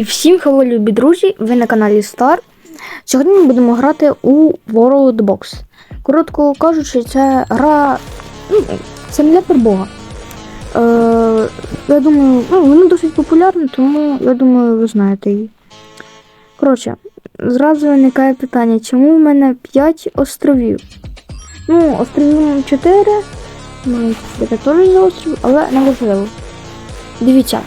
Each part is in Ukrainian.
І всім хелло, любі друзі! Ви на каналі Star. Сьогодні ми будемо грати у World Box. Коротко кажучи, це гра ну, симулятор Бога. Е, я думаю, ну, вона досить популярна, тому я думаю, ви знаєте її. Коротше, зразу виникає питання, чому в мене 5 островів? Ну, островів 4, ну, це теж за острів, але неважливо. Дивіться.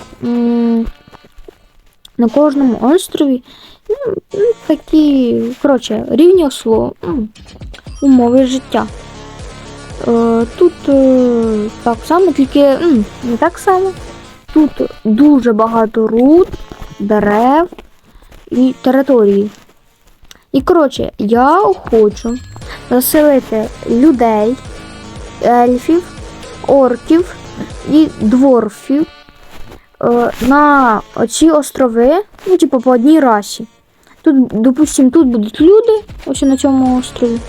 На кожному острові ну, ну, такі, коротше, рівні осло, ну, умови життя. Е, тут е, так само, тільки не так само. Тут дуже багато руд, дерев і території. І коротше, я хочу заселити людей, ельфів, орків і дворфів е, на ці острови, ну, типу, по одній расі. Тут, допустим, тут будуть люди, ось на цьому острові.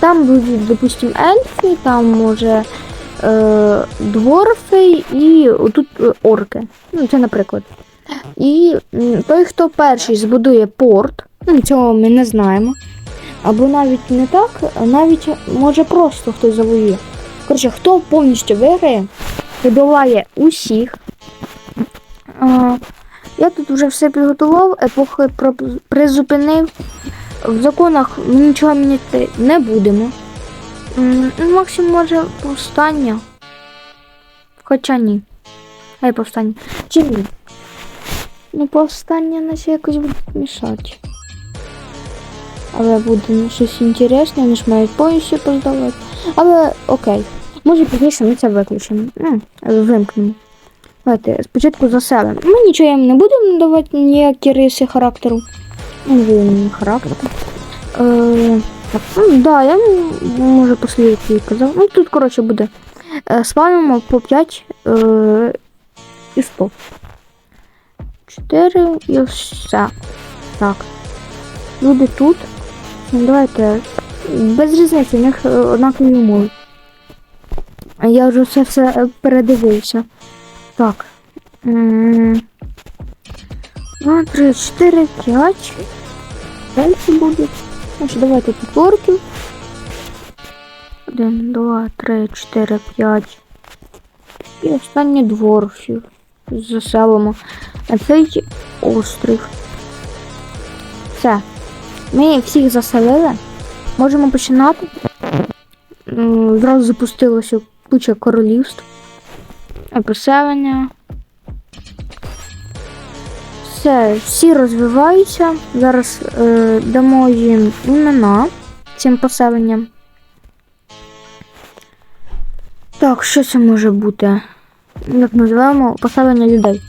Там будуть, допустим, ельфи, там може е, дворфи і тут е, орки. Ну, це наприклад. І той, хто перший збудує порт, ну, цього ми не знаємо. Або навіть не так, навіть може просто хтось завоює. Коротше, хто повністю виграє, вибиває усіх, я тут вже все підготував, епохи призупинив. В законах нічого міняти не будемо. Ну, Максимум може повстання. Хоча ні. Ай повстання. Чи ні? Ну, повстання наче якось буде мішати. Але буде ну, щось інтересне, вони ж мають повністю поздавати. Але окей. Може пізніше ми це виключимо. Ну, вимкнемо. Давайте спочатку заселимо. Ми нічого їм не будемо давати ніякі риси характеру. Характер. Е, так, ну, да, я м- може послідки казав. Ну тут, коротше, буде. Е, спавнимо по 5 е, і 100. 4 і все. Так. Люди тут. Ну, давайте. Без різниці, у них е, однакові умови. Я вже це все е, передивився. Так. Два, три, чотири, п'ять. Далі буде. Значить, давайте орків. Один, два, три, чотири, п'ять. І останні дворфів. Заселимо. На цей острів. Все. Ми всіх заселили. Можемо починати. Зразу запустилося куча королівств. Поселення. Все, всі розвиваються. Зараз е, дамо їм імена цим поселенням. Так, що це може бути? Як називаємо поселення людей?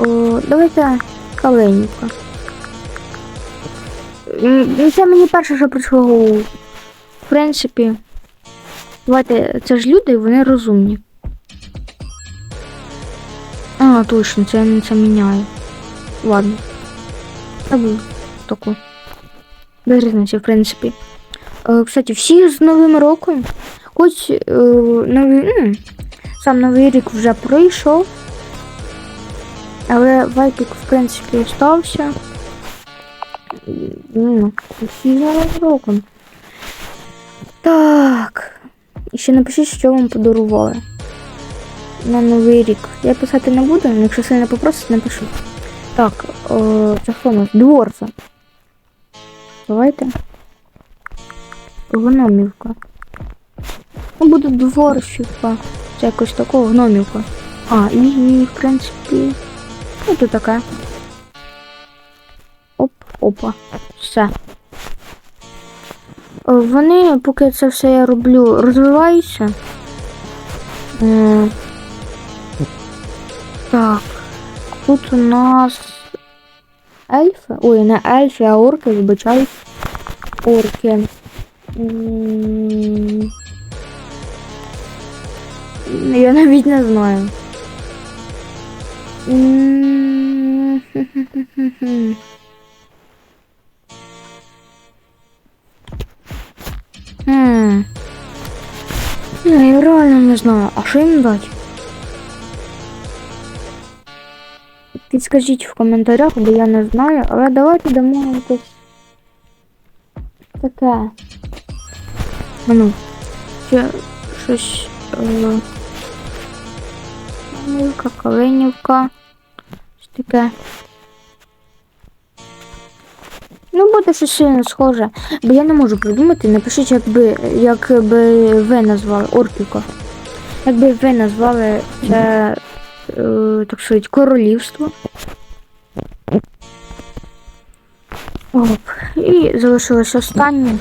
О, давайте Калинівка. Ну, Це мені перше, що прийшло. В принципі, давайте, це ж люди, вони розумні. А, точно, це, це міняє. Ладно. Забув таку. Без різниці, в принципі. Е, кстати, всі з Новим роком. Хоч е, новий, м, сам Новий рік вже пройшов. Але вайпік, в принципі, остався. Ну, всі з Новим роком. Так. І ще напишіть, що вам подарували на новий рік. Я писати не буду, якщо сильно попросить, напишу. Так, о, це хто у нас? Дворфа. Давайте. Гномівка. Ну, буде дворфівка. Це якось такого гномівка. А, і, і в принципі. Ну, тут така. Оп, опа. Все. Е, Вони, поки це все я роблю, розвиваються. Так. Тут у нас ельфи. Ой, не ельфи, а орки, вибачаюсь. Орки. Я навіть не знаю. Хм. Не, я реально не знаю. А що їм дати? Підскажіть в коментарях, бо я не знаю, але давайте дамо якесь таке. Ну, ще щось. Е... Милка, Калинівка. Щось таке. Ну, буде щось сильно схоже. Бо я не можу придумати. Напишіть, якби, якби ви назвали Орківка. Якби ви назвали це, е, так сказати, королівство. Оп. І залишилось останнє.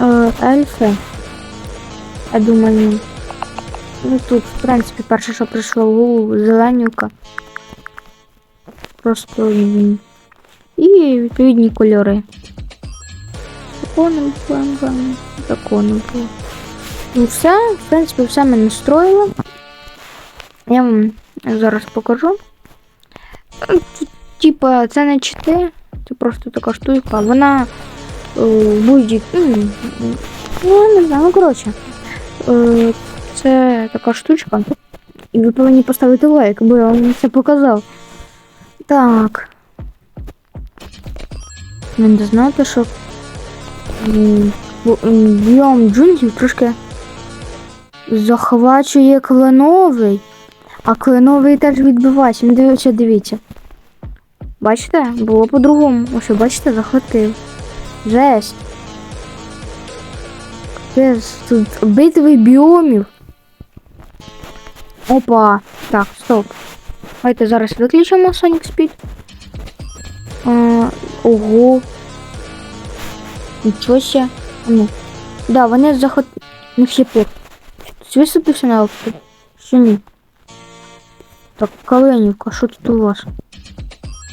Е, ельфи. Я думаю. Ну тут, в принципі, перше, що прийшло в голову, зеленюка. Просто. І відповідні кольори. Законом, законом, законом. Ну все, в принципі, все ми настроїли. Я вам зараз покажу. Е, Типа, це не чити, це просто така штука. Вона е, будь Ну, я не знаю, ну коротше. Е, це така штучка. І ви повинні поставити лайк, бо я вам це показав. Так. Не знаєте, що м, бо- джунглів трошки захвачує кленовий, а кленовий теж відбивається. Ну дивіться, дивіться. Бачите? Було по-другому. Ось, бачите, захватив. Жесть. Капець, тут битви біомів. Опа. Так, стоп. Давайте зараз виключимо Sonic Speed. А, ого. Нічого ще. Ну. Да, вони заход... У них є пот. Хтось висипився на опит? Що ні? Так, Калинівка, що тут у вас?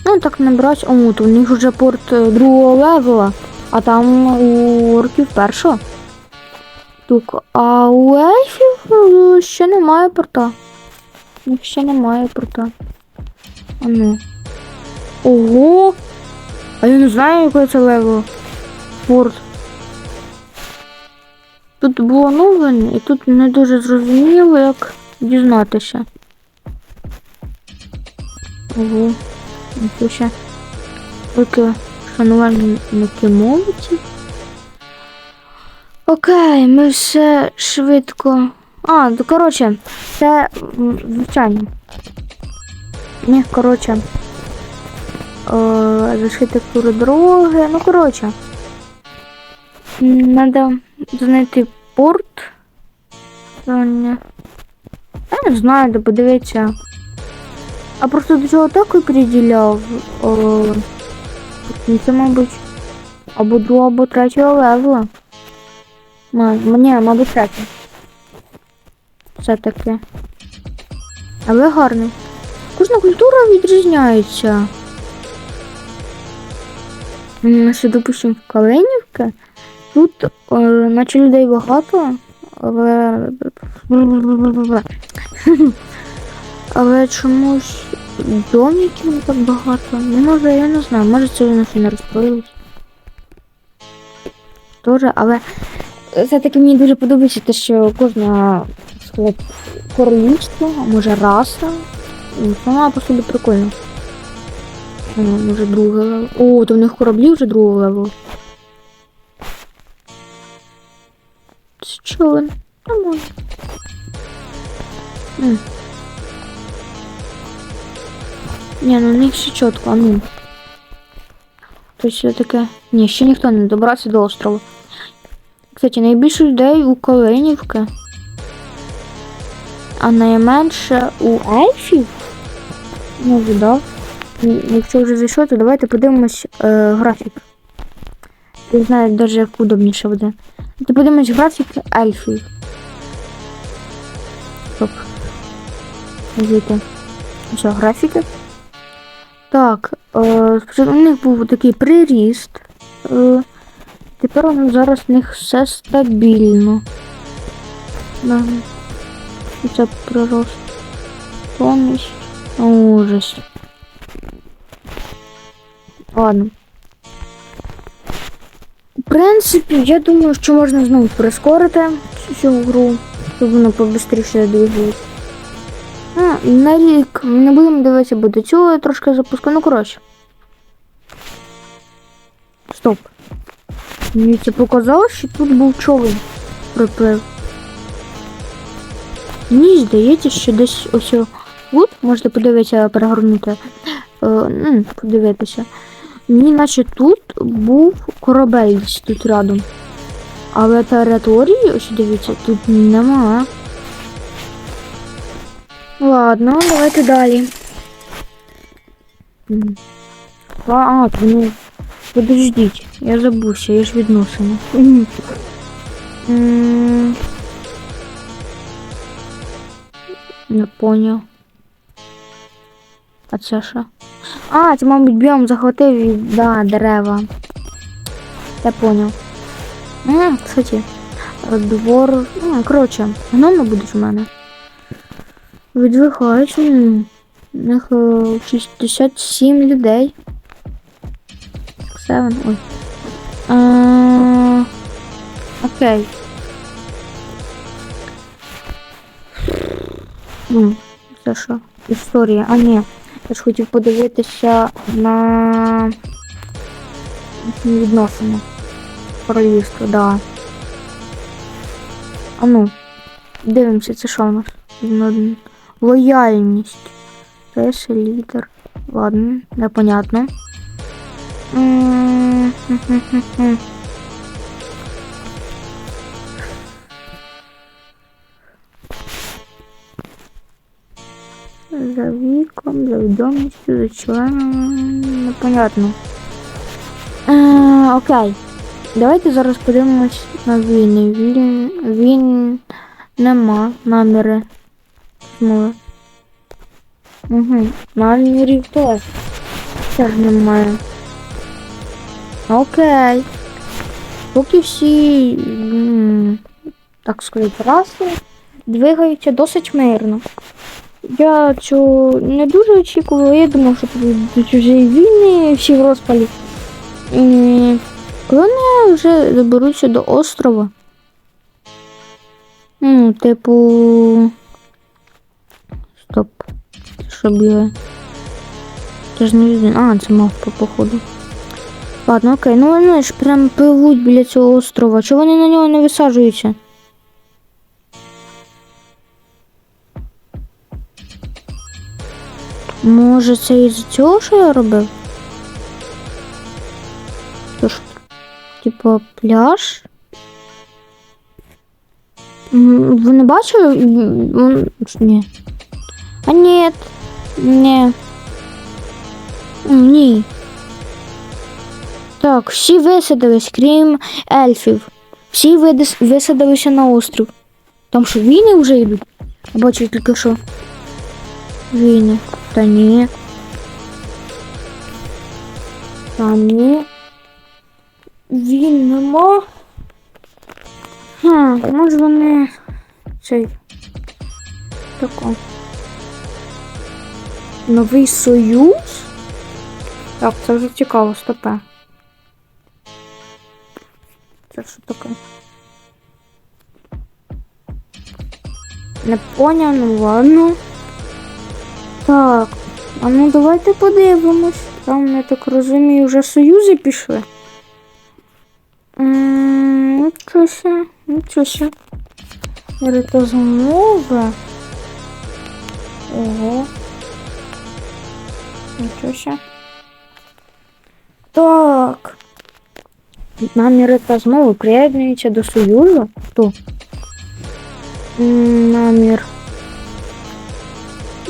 Ну, так набрать. О, то у них вже порт е, другого левела, а там у орків першого. Так, а у ельфів е, ще немає порта. У них ще немає порта. А ну. Ого! А я не знаю, який це левел. Порт. Тут було новин, і тут не дуже зрозуміло, як дізнатися. Ого. Тут ще поки шанувальники молоді. Окей, ми все швидко. А, то коротше, це звичайно. Ні, коротше. Е, архітектура дороги. Ну, коротше. Надо знайти порт. Я не знаю, де подивитися. А просто до цього так і приділяв. О, ну, це, мабуть, або другого, або третього левела. Ні, мабуть, третій. Все-таки. Але гарний. Кожна культура відрізняється. М, Ще, допустим, в Калинівці. Тут е, наче людей багато, але. Але чомусь домиків так багато. Ну, може, я не знаю, може це ще не розповілись. Тоже, але все-таки мені дуже подобається те, що кожна сказати, королівство, а може раса. ну, Вона по собі прикольна. О, може друге левел. О, то в них кораблі вже другого левелу. Це човен. Нормально. М. Ні, ну у них все чітко, а ну. Тобто все таке. Ні, ще ніхто не добрався до острова. Кстати, найбільше людей у Калинівки. А найменше у ельфів. Ну, віддав. М, Якщо вже зайшло, то давайте подивимось е, графік. Я знаю навіть як удобніше буде. Давайте подивимось графік ельфів. Стоп. Звідти. Що, графіки? Так, е, у них був такий приріст. Е, тепер нас зараз в них все стабільно. Да. Це прирост. Повністю. Ужас. Ладно. В принципі, я думаю, що можна знову прискорити цю гру, щоб воно побистріше двигалось. А, на рік. Не будемо дивитися, бо до цього я трошки запускаю. Ну, коротше. Стоп. Мені це показалось, що тут був човен приплив. Мені здається, що десь ось тут можете подивитися, перегорнути. Е, ну, подивитися. Мені наче тут був корабель десь тут рядом. Але території, ось дивіться, тут нема. Ладно, давайте далі. А, а, ну, подождіть, я забувся, я ж відносина. Мгм. Не поняв. А це що? А, це, мабуть, біом захватив і да, дерева. Я поняв. М, кстати, двор. Ну, коротше, гноми будуть у мене. Видвигають. м, У них е, 67 людей. Севен. Ой. А, окей. Ну, це що? Історія. А ні. Я ж хотів подивитися на їхні відносини. Королівство, да. А ну, дивимося, це що у нас? Лояльність. Це лідер. Ладно, непонятно. За віком, за відомістю, за членом. Непонятно. Е, окей. Давайте зараз подивимось на війни. Він, він нема наміри. Змови. Угу. Намірів теж. Теж немає. Окей. Поки всі, так сказати, раси двигаються досить мирно. Я цього не дуже очікувала, я думав, що тут будуть вже війни, всі в розпалі. М, Коли вони вже доберуться до острова. Ну, типу. Стоп. Що біле? Це ж не він. А, це мавпа, походу. Ладно, окей, ну вони ж прям пливуть біля цього острова. Чого вони на нього не висаджуються? Може це із цього, що я робив? Тож, типа, пляж? Ви не бачили? Ні. А. Ні. М, Ні. Так, всі висадились, крім ельфів. Всі видис- висадилися на острів. Там що, війни вже йдуть? Я бачу тільки що. Війни. Та ні. Та ні. Він нема. Хм, може вони цей. Тако. Новий союз? Так, це вже цікаво, стопе. Це що таке? Не поняв, ну ладно. Так, а ну давайте подивимось. Там, я так розумію, вже союзи пішли. М, Нічого ся, нічого ся. Ритозмови. Ого. Нічого ся. Так. Наміри та змови приєднуються до Союзу. Хто? Намір.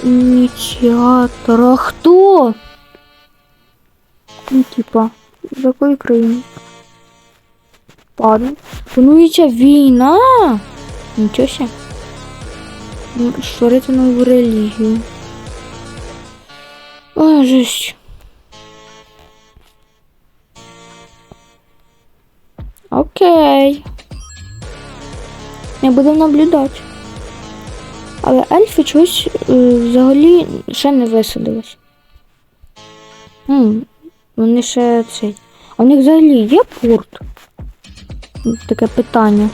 Ініціатор. А хто? Ну, типа, з якої країни? Ладно. Планується війна. Нічого Створити нову релігію. Ой, жесть. Окей. Я буду наблюдати. Але ельфи чогось е, взагалі ще не висадились. М, вони ще цей. А в них взагалі є порт? Таке питання.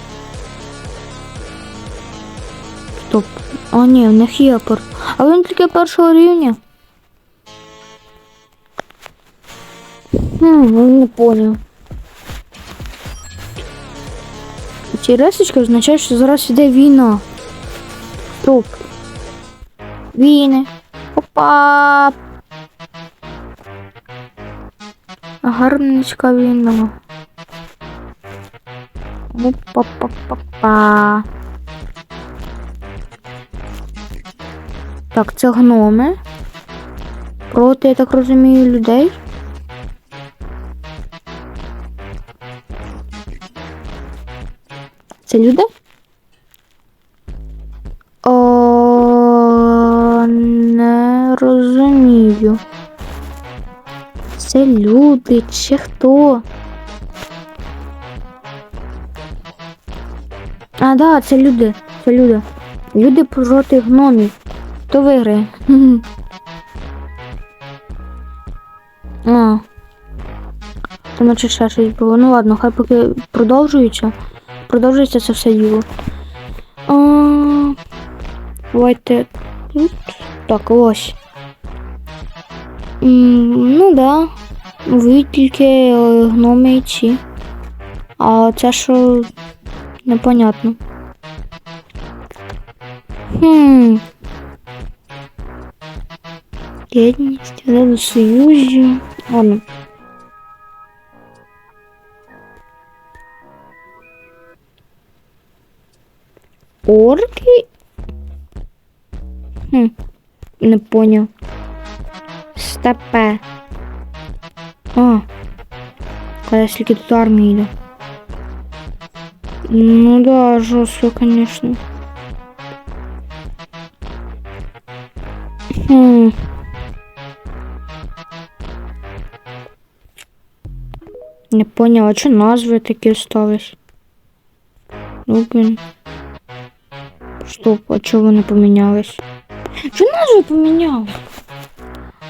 Стоп. А ні, в них є пор. А він тільки першого рівня. Ну, не поняв. Ці рисочки означають, що зараз іде війна. Стоп. Війни. Опа. Гарничка війна. Опа-па-па-па. Так, це гноми. Проти, я так розумію, людей. Це люди? О, не розумію. Це люди чи хто? А, да, це люди. Це люди. Люди проти гномів. Хто виграє? А. Там наче ще щось було. Ну ладно, хай поки продовжується. Продовжується це все діло. А, давайте тут. Так, ось. Ну да. Ви тільки е, гноми і ці. А це що непонятно. Хм. Єдність, раду союзі. Ладно. Орки? Хм, не поняв. Степе. А. Коли скільки тут армії йде. Ну да, жестко, конечно. Хм. Не поняла, а что назви такі остались? Ну, блин. Стоп, а чого вони помінялись? Чого назви помінялись?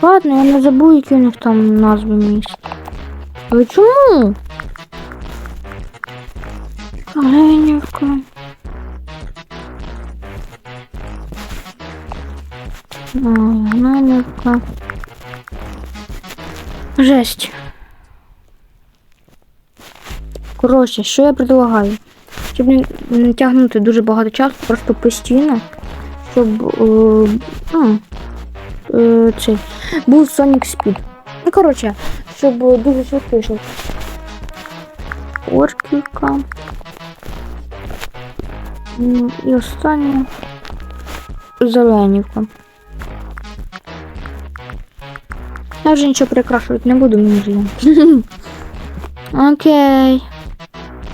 Ладно, я не забув, які у них там назви міст. Але чому? Оленівка. Оленівка. Жесть. Коротше, що я предлагаю? Щоб не, тягнути дуже багато часу, просто постійно, щоб е, ну, е, цей, був Sonic Speed. Ну, коротше, щоб дуже швидко йшов. Орківка. І останнє. Зеленівка. Я вже нічого прикрашувати не буду, мені вже. Окей.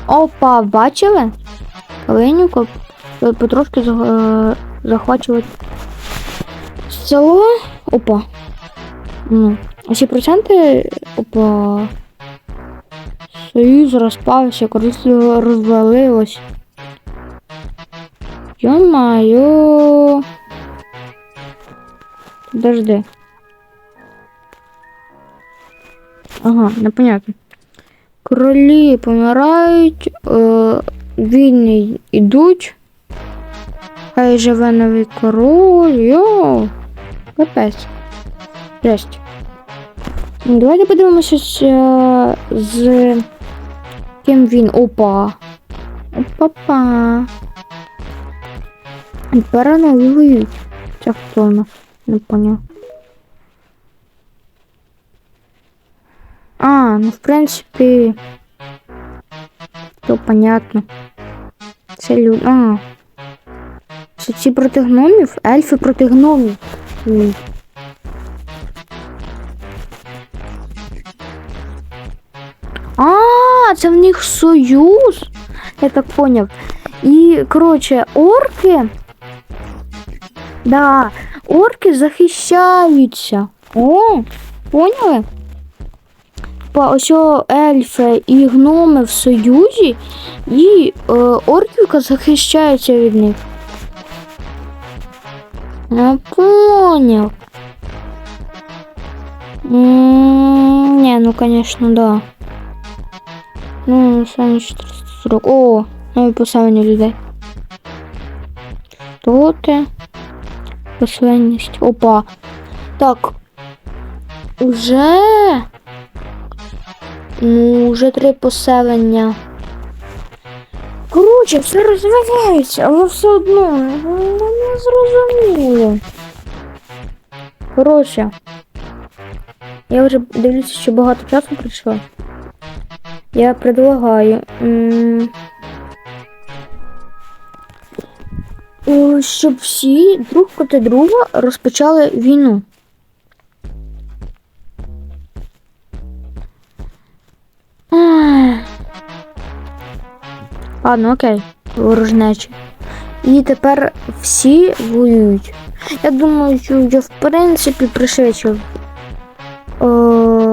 Опа, бачили? Калинівка е, потрошки е, захвачувати село. Опа. Ну, усі проценти. Опа. Союз розпався, корисливо розвалилось. Йо-майо. Подожди. Ага, непонятно. Королі помирають, е, війни йдуть. Хай живе новий король. Йоу. Капець. Жесть. Ну, Давайте подивимося, е, з ким він. Опа. Опа-па. Вони воюють. Це хто? Не поняв. А, ну в принципі. То понятно. Це люди. А. Це ці проти гномів? Ельфи проти гномів. Ні. А, це в них союз. Я так поняв. І, коротше, орки. Да, орки захищаються. О, поняли? Ось ельфи і гноми в союзі, і е, орківка захищається від них. Я понял. М, Не, ну конечно, да. Ну, самі 440. О, нові поставлення людей. Хто ти? Численність. Опа. Так. Уже. Ну, вже три поселення. Коротше, все розвивається, але все одно не зрозуміло. Коротше. Я вже дивлюся, що багато часу пройшло. Я предлагаю. Щоб всі друг проти друга розпочали війну. Ладно, окей, ворожнечі. І тепер всі воюють. Я думаю, що я в принципі пришвидшив. Е,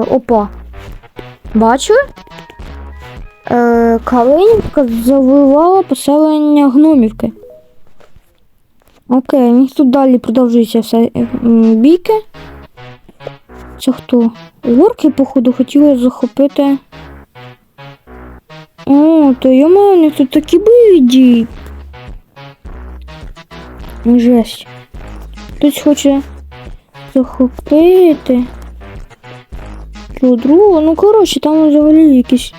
опа. Бачили? Е, Калинівка завоювала поселення гномівки. Окей, у тут далі продовжуються все е, бійки. Це хто? Орки, походу, хотіли захопити. О, то я маю, них тут такі бойові. Жесть. Хтось хоче захопити. Чого другого? Ну, коротше, там взагалі якісь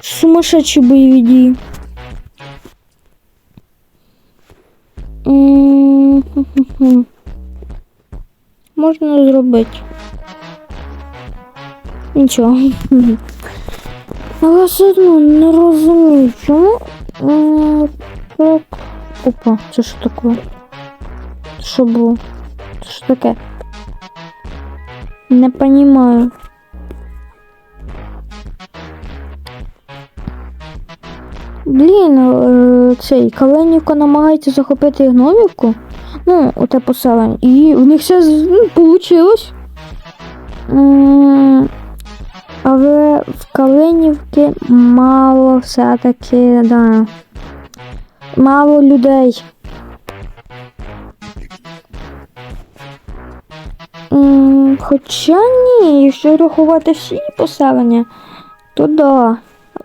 сумасшедші бойові дії. Можна зробити. Нічого. Але все одно не розумію, чому. Так. Опа, це що таке? Що було? Це що таке? Не понимаю. Блін, е, цей Каленівка намагається захопити Гновівку. Ну, оте поселення. І в них все ну. Але в Калинівки мало все-таки, да. Мало людей. Хоча ні, якщо рахувати всі поселення, то да.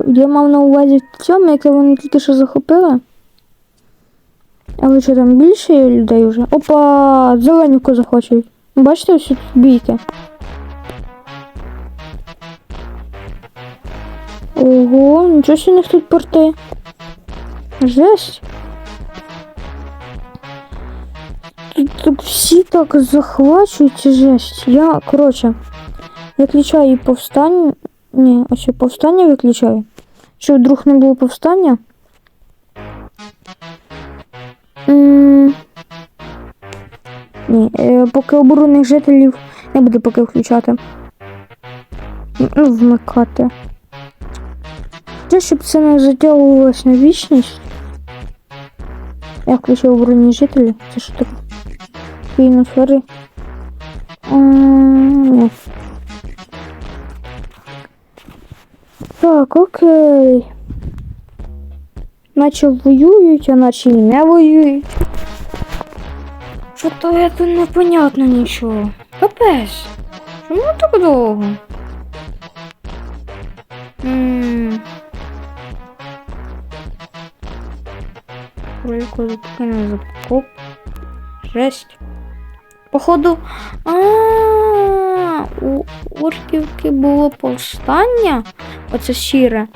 Я мав на увазі в цьому, яке вони тільки що захопили. Але що там більше людей вже? Опа! Зеленівку захочуть. Бачите, ось тут бійки. Ого, нічого у них тут порти. Жесть. Тут, тут всі так захвачують, жесть. Я, коротше, виключаю повстання. Ні, ось я повстання виключаю. Щоб вдруг не було повстання. М, Ні, е, поки оборонних жителів не буду поки включати. Ну, вмикати. Це щоб це не затягувалось на вічність. Я включив оборонні жителі. Це що таке? Кіно, сори. Ні. Так, окей. Наче воюють, а наче і не воюють. Що то я непонятно нічого. Капець. Чому так довго? Кролику закинув за покоп. Жесть. Походу. А, у орківки було повстання. Оце сіре.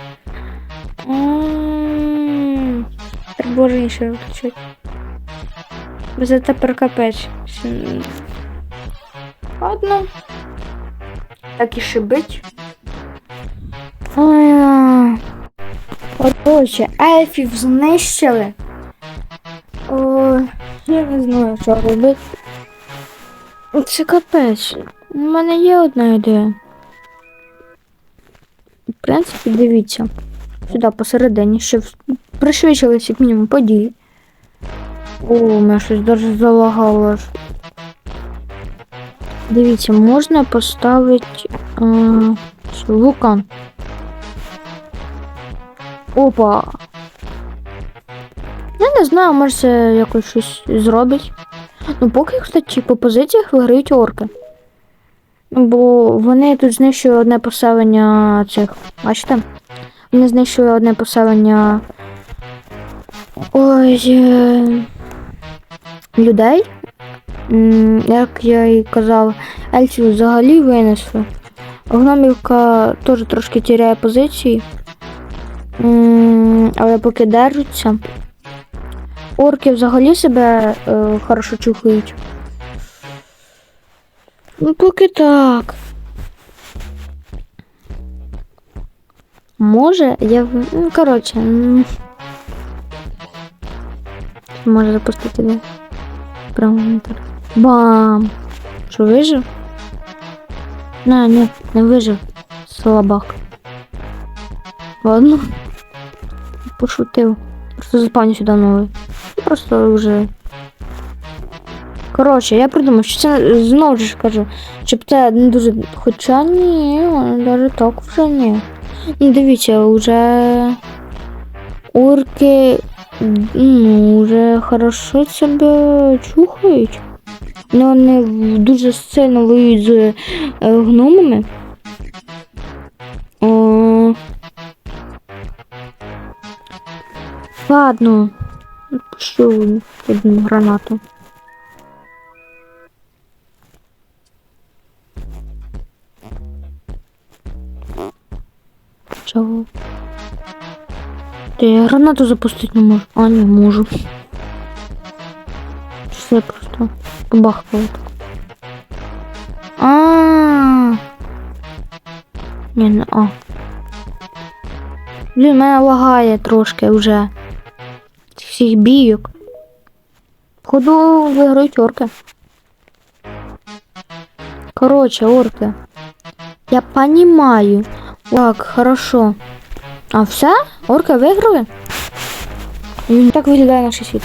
Треба раніше виключити. Бо це тепер капець. Ладно. Так і шибить. Короче, ельфів знищили. Я не знаю, що робити. Це капець. У мене є одна ідея. В принципі, дивіться. Сюди посередині, щоб пришвидшились як мінімум події. О, у мене щось даже залагало. аж. Дивіться, можна поставити е, вулкан. Опа. Я не знаю, може це якось щось зробить. Ну, поки, кстати, по позиціях виграють орки. Ну, Бо вони тут знищують одне поселення цих. Бачите? Вони знищують одне поселення. Ой. Е... Людей. Як я і казав, Ельців взагалі винесли. Гномівка теж трошки тіряє позиції. Але поки держаться. Орки взагалі себе е, хорошо чухають. Ну, поки так. Може, я. Ну, коротше. Може запустити, да? Інтер. Бам! Що вижив? Не, ні, не вижив. Слабак. Ладно. Пошутив. Просто заспавню сюди новий. Просто вже. Коротше, я придумав, що це знову ж кажу, щоб це не дуже. Хоча ні, навіть так вже ні. Ну, дивіться, вже орки ну, вже хорошо себе чухають. Ну, вони дуже сильно воюють з е, гномами. Ладно, пущу одну гранату. Чого? Та я гранату запустити не можу. А, не можу. Все просто побахкало. А. Ні, не а. Блін, мене лагає трошки вже. Цих Всіх бійок. Походу виграють орки. Короче, орки. Я понимаю. Так, хорошо. А все? Орки виграли? І Так виглядає наш світ.